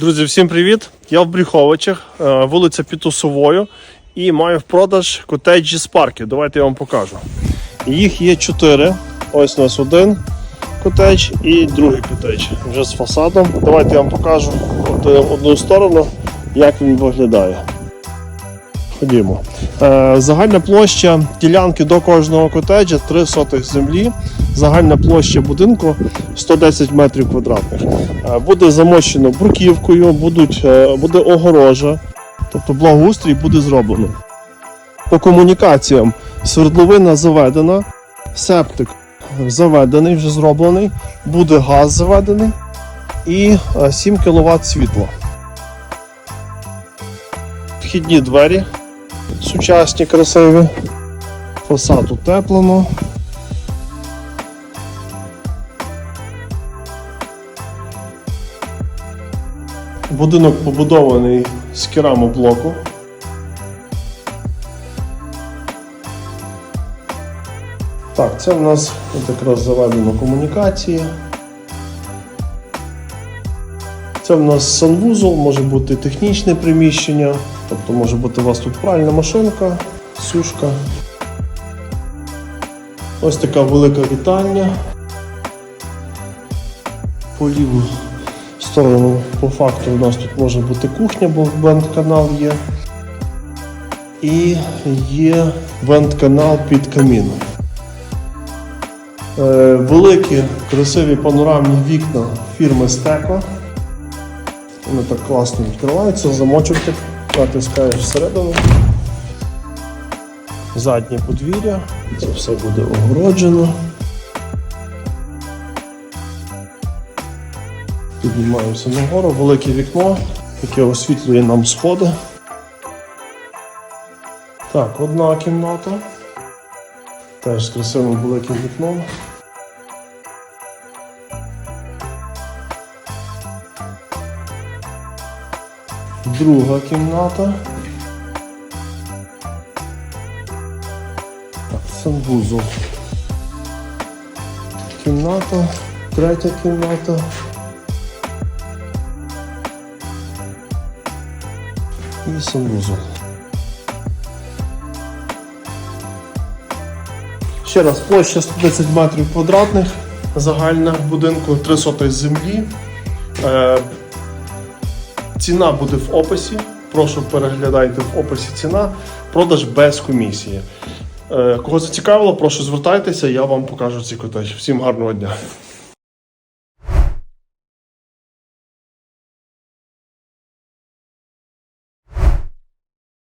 Друзі, всім привіт! Я в Бріховичах, е, вулиця Пітусовою, і маю в продаж котеджі з парків. Давайте я вам покажу. Їх є чотири. Ось у нас один котедж і другий котедж вже з фасадом. Давайте я вам покажу одну сторону, як він виглядає. Ходімо. Е, загальна площа ділянки до кожного котеджа 3 сотих землі. Загальна площа будинку 110 метрів квадратних. Е, Буде замощено бруківкою, будуть, е, буде огорожа, тобто благоустрій буде зроблено. По комунікаціям свердловина заведена, септик заведений, вже зроблений, буде газ заведений і е, 7 кВт світла. Вхідні двері сучасні, красиві. Фасад утеплено. Будинок побудований з керамоблоку. Так, це в нас якраз заведено комунікації. Це в нас санвузол, може бути технічне приміщення, тобто може бути у вас тут пральна машинка, сушка. Ось така велика вітальня. По ліву сторону, по факту, у нас тут може бути кухня, бо вент-канал є. І є вент-канал під каміном. Е, великі красиві панорамні вікна фірми Стеко. Вони так класно відкриваються, замочок натискаєш всередину. Заднє подвір'я, це все буде огороджено. Піднімаємося нагору, велике вікно, яке освітлює нам сходи. Так, одна кімната. Теж з красивим великим вікном. Друга кімната. Санвузол. Кімната, третя кімната. І санвузол. Ще раз, площа 110 метрів квадратних, загальна в будинку 3 сотих землі. Е, Ціна буде в описі. Прошу переглядайте в описі ціна. Продаж без комісії. Е, Кого зацікавило, прошу звертайтеся, я вам покажу ці котежі. Всім гарного дня.